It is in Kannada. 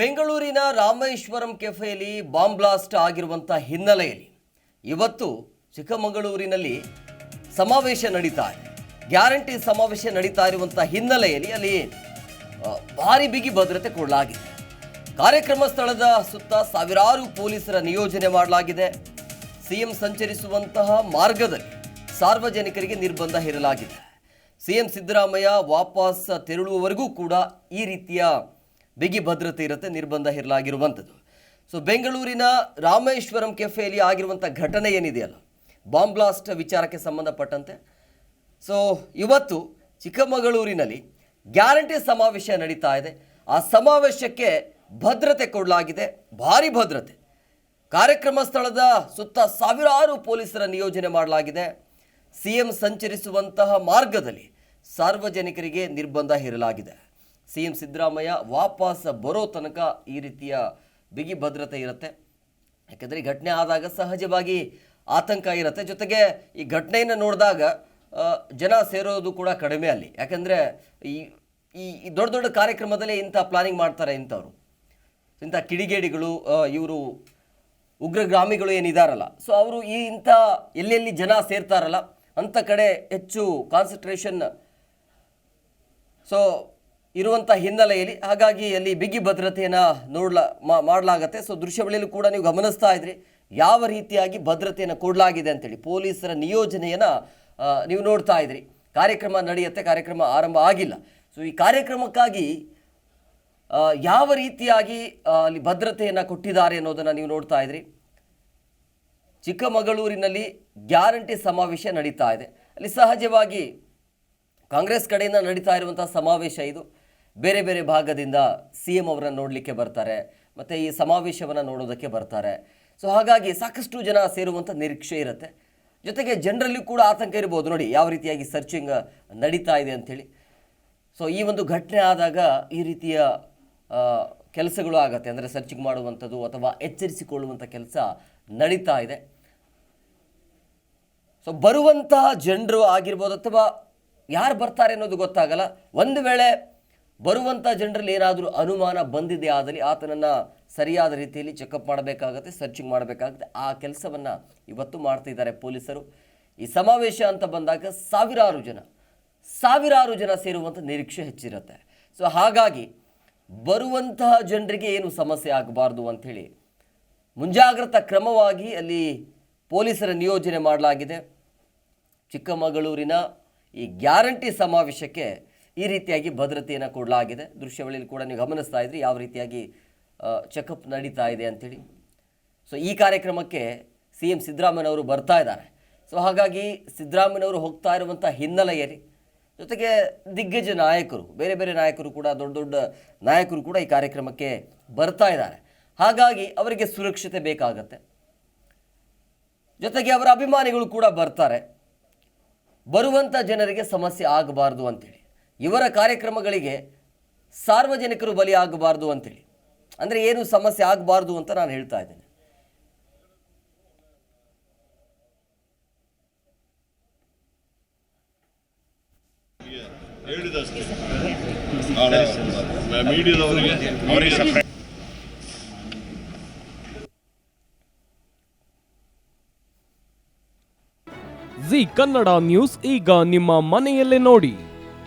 ಬೆಂಗಳೂರಿನ ರಾಮೇಶ್ವರಂ ಕೆಫೆಯಲ್ಲಿ ಬಾಂಬ್ ಬ್ಲಾಸ್ಟ್ ಆಗಿರುವಂಥ ಹಿನ್ನೆಲೆಯಲ್ಲಿ ಇವತ್ತು ಚಿಕ್ಕಮಗಳೂರಿನಲ್ಲಿ ಸಮಾವೇಶ ನಡೀತಾ ಇದೆ. ಗ್ಯಾರಂಟಿ ಸಮಾವೇಶ ನಡೀತಾ ಇರುವಂಥ ಹಿನ್ನೆಲೆಯಲ್ಲಿ ಅಲ್ಲಿ ಭಾರಿ ಬಿಗಿ ಭದ್ರತೆ ಕೊಡಲಾಗಿದೆ. ಕಾರ್ಯಕ್ರಮ ಸ್ಥಳದ ಸುತ್ತ ಸಾವಿರಾರು ಪೊಲೀಸರ ನಿಯೋಜನೆ ಮಾಡಲಾಗಿದೆ. ಸಿಎಂ ಸಂಚರಿಸುವಂತಹ ಮಾರ್ಗದಲ್ಲಿ ಸಾರ್ವಜನಿಕರಿಗೆ ನಿರ್ಬಂಧ ಹೇರಲಾಗಿದೆ. ಸಿಎಂ ಸಿದ್ದರಾಮಯ್ಯ ವಾಪಸ್ ತೆರಳುವವರೆಗೂ ಕೂಡ ಈ ರೀತಿಯ ಬಿಗಿ ಭದ್ರತೆ ಇರುತ್ತೆ, ನಿರ್ಬಂಧ ಹೇರಲಾಗಿರುವಂಥದ್ದು. ಸೊ ಬೆಂಗಳೂರಿನ ರಾಮೇಶ್ವರಂ ಕೆಫೆಯಲ್ಲಿ ಆಗಿರುವಂಥ ಘಟನೆ ಏನಿದೆಯಲ್ಲ ಬಾಂಬ್ ಬ್ಲಾಸ್ಟ್ ವಿಚಾರಕ್ಕೆ ಸಂಬಂಧಪಟ್ಟಂತೆ. ಸೊ ಇವತ್ತು ಚಿಕ್ಕಮಗಳೂರಿನಲ್ಲಿ ಗ್ಯಾರಂಟಿ ಸಮಾವೇಶ ನಡೀತಾ ಇದೆ. ಆ ಸಮಾವೇಶಕ್ಕೆ ಭದ್ರತೆ ಕೊಡಲಾಗಿದೆ, ಭಾರಿ ಭದ್ರತೆ. ಕಾರ್ಯಕ್ರಮ ಸ್ಥಳದ ಸುತ್ತ ಸಾವಿರಾರು ಪೊಲೀಸರ ನಿಯೋಜನೆ ಮಾಡಲಾಗಿದೆ. ಸಿಎಂ ಸಂಚರಿಸುವಂತಹ ಮಾರ್ಗದಲ್ಲಿ ಸಾರ್ವಜನಿಕರಿಗೆ ನಿರ್ಬಂಧ ಹೇರಲಾಗಿದೆ. ಸಿಎಂ ಸಿದ್ದರಾಮಯ್ಯ ವಾಪಸ್ ಬರೋ ತನಕ ಈ ರೀತಿಯ ಬಿಗಿ ಭದ್ರತೆ ಇರುತ್ತೆ. ಯಾಕೆಂದರೆ ಈ ಘಟನೆ ಆದಾಗ ಸಹಜವಾಗಿ ಆತಂಕ ಇರುತ್ತೆ. ಜೊತೆಗೆ ಈ ಘಟನೆಯನ್ನು ನೋಡಿದಾಗ ಜನ ಸೇರೋದು ಕೂಡ ಕಡಿಮೆ ಅಲ್ಲಿ. ಯಾಕೆಂದರೆ ಈ ಈ ದೊಡ್ಡ ದೊಡ್ಡ ಕಾರ್ಯಕ್ರಮದಲ್ಲಿ ಇಂಥ ಪ್ಲಾನಿಂಗ್ ಮಾಡ್ತಾರೆ ಇಂಥವ್ರು. ಇಂಥ ಕಿಡಿಗೇಡಿಗಳು ಇವರು ಉಗ್ರಗಾಮಿಗಳು ಏನಿದಾರಲ್ಲ. ಸೊ ಅವರು ಈ ಇಂಥ ಎಲ್ಲೆಲ್ಲಿ ಜನ ಸೇರ್ತಾರಲ್ಲ, ಅಂಥ ಕಡೆ ಹೆಚ್ಚು ಕಾನ್ಸಂಟ್ರೇಷನ್ ಸೊ ಇರುವಂಥ ಹಿನ್ನೆಲೆಯಲ್ಲಿ ಹಾಗಾಗಿ ಅಲ್ಲಿ ಬಿಗಿ ಭದ್ರತೆಯನ್ನು ನೋಡ್ಲಾ ಮಾಡಲಾಗತ್ತೆ. ಸೊ ದೃಶ್ಯಾವಳಿಯಲ್ಲೂ ಕೂಡ ನೀವು ಗಮನಿಸ್ತಾ ಇದ್ರಿ. ಯಾವ ರೀತಿಯಾಗಿ ಭದ್ರತೆಯನ್ನು ಕೊಡಲಾಗಿದೆ ಅಂತೇಳಿ ಪೊಲೀಸರ ನಿಯೋಜನೆಯನ್ನು ನೀವು ನೋಡ್ತಾ ಇದ್ರಿ. ಕಾರ್ಯಕ್ರಮ ನಡೆಯುತ್ತೆ, ಕಾರ್ಯಕ್ರಮ ಆರಂಭ ಆಗಿಲ್ಲ. ಸೊ ಈ ಕಾರ್ಯಕ್ರಮಕ್ಕಾಗಿ ಯಾವ ರೀತಿಯಾಗಿ ಅಲ್ಲಿ ಭದ್ರತೆಯನ್ನು ಕೊಟ್ಟಿದ್ದಾರೆ ಅನ್ನೋದನ್ನು ನೀವು ನೋಡ್ತಾ ಇದ್ರಿ. ಚಿಕ್ಕಮಗಳೂರಿನಲ್ಲಿ ಗ್ಯಾರಂಟಿ ಸಮಾವೇಶ ನಡೀತಾ ಇದೆ. ಅಲ್ಲಿ ಸಹಜವಾಗಿ ಕಾಂಗ್ರೆಸ್ ಕಡೆಯಿಂದ ನಡೀತಾ ಇರುವಂಥ ಸಮಾವೇಶ ಇದು. ಬೇರೆ ಬೇರೆ ಭಾಗದಿಂದ ಸಿ ಎಂ ಅವರನ್ನು ನೋಡಲಿಕ್ಕೆ ಬರ್ತಾರೆ, ಮತ್ತು ಈ ಸಮಾವೇಶವನ್ನು ನೋಡೋದಕ್ಕೆ ಬರ್ತಾರೆ. ಸೊ ಹಾಗಾಗಿ ಸಾಕಷ್ಟು ಜನ ಸೇರುವಂಥ ನಿರೀಕ್ಷೆ ಇರುತ್ತೆ. ಜೊತೆಗೆ ಜನರಲ್ಲಿ ಕೂಡ ಆತಂಕ ಇರ್ಬೋದು. ನೋಡಿ, ಯಾವ ರೀತಿಯಾಗಿ ಸರ್ಚಿಂಗ್ ನಡೀತಾ ಇದೆ ಅಂಥೇಳಿ ಸೊ ಈ ಒಂದು ಘಟನೆ ಆದಾಗ ಈ ರೀತಿಯ ಕೆಲಸಗಳು ಆಗುತ್ತೆ. ಅಂದರೆ ಸರ್ಚಿಂಗ್ ಮಾಡುವಂಥದ್ದು ಅಥವಾ ಎಚ್ಚರಿಸಿಕೊಳ್ಳುವಂಥ ಕೆಲಸ ನಡೀತಾ ಇದೆ. ಸೊ ಬರುವಂತಹ ಜನರು ಆಗಿರ್ಬೋದು ಅಥವಾ ಯಾರು ಬರ್ತಾರೆ ಅನ್ನೋದು ಗೊತ್ತಾಗಲ್ಲ. ಒಂದು ವೇಳೆ ಬರುವಂಥ ಜನರಲ್ಲಿ ಏನಾದರೂ ಅನುಮಾನ ಬಂದಿದೆ ಆದಲ್ಲಿ ಆತನನ್ನು ಸರಿಯಾದ ರೀತಿಯಲ್ಲಿ ಚೆಕಪ್ ಮಾಡಬೇಕಾಗತ್ತೆ ಸರ್ಚಿಂಗ್ ಮಾಡಬೇಕಾಗುತ್ತೆ. ಆ ಕೆಲಸವನ್ನು ಇವತ್ತು ಮಾಡ್ತಿದ್ದಾರೆ ಪೊಲೀಸರು. ಈ ಸಮಾವೇಶ ಅಂತ ಬಂದಾಗ ಸಾವಿರಾರು ಜನ ಸಾವಿರಾರು ಜನ ಸೇರುವಂಥ ನಿರೀಕ್ಷೆ ಹೆಚ್ಚಿರುತ್ತೆ. ಸೊ ಹಾಗಾಗಿ ಬರುವಂತಹ ಜನರಿಗೆ ಏನು ಸಮಸ್ಯೆ ಆಗಬಾರ್ದು ಅಂಥೇಳಿ ಮುಂಜಾಗ್ರತಾ ಕ್ರಮವಾಗಿ ಅಲ್ಲಿ ಪೊಲೀಸರ ನಿಯೋಜನೆ ಮಾಡಲಾಗಿದೆ. ಚಿಕ್ಕಮಗಳೂರಿನ ಈ ಗ್ಯಾರಂಟಿ ಸಮಾವೇಶಕ್ಕೆ ಈ ರೀತಿಯಾಗಿ ಭದ್ರತೆಯನ್ನು ಕೊಡಲಾಗಿದೆ. ದೃಶ್ಯಾವಳಿಯಲ್ಲಿ ಕೂಡ ನೀವು ಗಮನಿಸ್ತಾ ಇದ್ರಿ ಯಾವ ರೀತಿಯಾಗಿ ಚೆಕಪ್ ನಡೀತಾ ಇದೆ ಅಂಥೇಳಿ ಸೊ ಈ ಕಾರ್ಯಕ್ರಮಕ್ಕೆ ಸಿ ಎಂ ಸಿದ್ದರಾಮಯ್ಯನವರು ಬರ್ತಾ ಇದ್ದಾರೆ. ಸೊ ಹಾಗಾಗಿ ಸಿದ್ದರಾಮಯ್ಯನವರು ಹೋಗ್ತಾ ಇರುವಂಥ ಹಿನ್ನೆಲೆಯಲ್ಲಿ ಜೊತೆಗೆ ದಿಗ್ಗಜ ನಾಯಕರು, ಬೇರೆ ಬೇರೆ ನಾಯಕರು ಕೂಡ, ದೊಡ್ಡ ದೊಡ್ಡ ನಾಯಕರು ಕೂಡ ಈ ಕಾರ್ಯಕ್ರಮಕ್ಕೆ ಬರ್ತಾ ಇದ್ದಾರೆ. ಹಾಗಾಗಿ ಅವರಿಗೆ ಸುರಕ್ಷತೆ ಬೇಕಾಗತ್ತೆ. ಜೊತೆಗೆ ಅವರ ಅಭಿಮಾನಿಗಳು ಕೂಡ ಬರ್ತಾರೆ. ಬರುವಂಥ ಜನರಿಗೆ ಸಮಸ್ಯೆ ಆಗಬಾರ್ದು ಅಂತೇಳಿ. ಇವರ ಕಾರ್ಯಕ್ರಮಗಳಿಗೆ ಸಾರ್ವಜನಿಕರು ಬಲಿಯಾಗಬಾರ್ದು ಅಂತೇಳಿ. ಅಂದರೆ ಏನು ಸಮಸ್ಯೆ ಆಗಬಾರ್ದು ಅಂತ ನಾನು ಹೇಳ್ತಾ ಇದ್ದೇನೆ. ಜಿ ಕನ್ನಡ ನ್ಯೂಸ್ ಈಗ ನಿಮ್ಮ ಮನೆಯಲ್ಲೇ ನೋಡಿ.